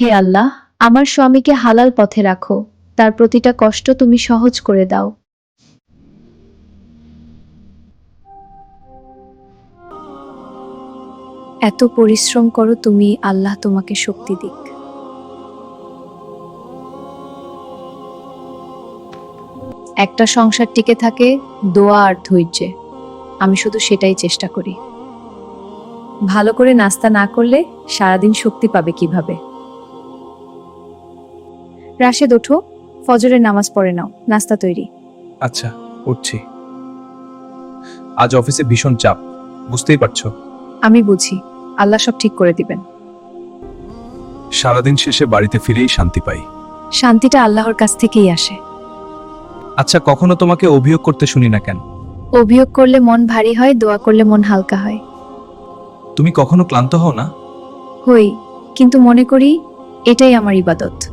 হে আল্লাহ, আমার স্বামীকে হালাল পথে রাখো। তার প্রতিটা কষ্ট তুমি সহজ করে দাও। এত পরিশ্রম করো তুমি, আল্লাহ তোমাকে শক্তি দিক। একটা সংসার টিকে থাকে, দোয়া আর ধৈর্যে। আমি শুধু সেটাই চেষ্টা করি। ভালো করে নাস্তা না করলে সারাদিন শক্তি পাবে কীভাবে? রাশেদ ওঠো। ফজরের নামাজ পড়ে নাও। নাস্তা তৈরি। আচ্ছা উঠছি। আজ অফিসে ভীষণ চাপ। বুঝতেই পারছ? আমি বুঝি। আল্লাহ সব ঠিক করে দিবেন। সারাদিন শেষে বাড়িতে ফিরেই শান্তি পাই। শান্তিটা আল্লাহর কাছ থেকেই আসে। আচ্ছা কখনো তোমাকে অভিযোগ করতে শুনি না কেন? অভিযোগ করলে মন ভারী হয় দোয়া করলে মন হালকা হয়। তুমি কখনো ক্লান্ত হও না? হই কিন্তু মনে করি এটাই আমার ইবাদত।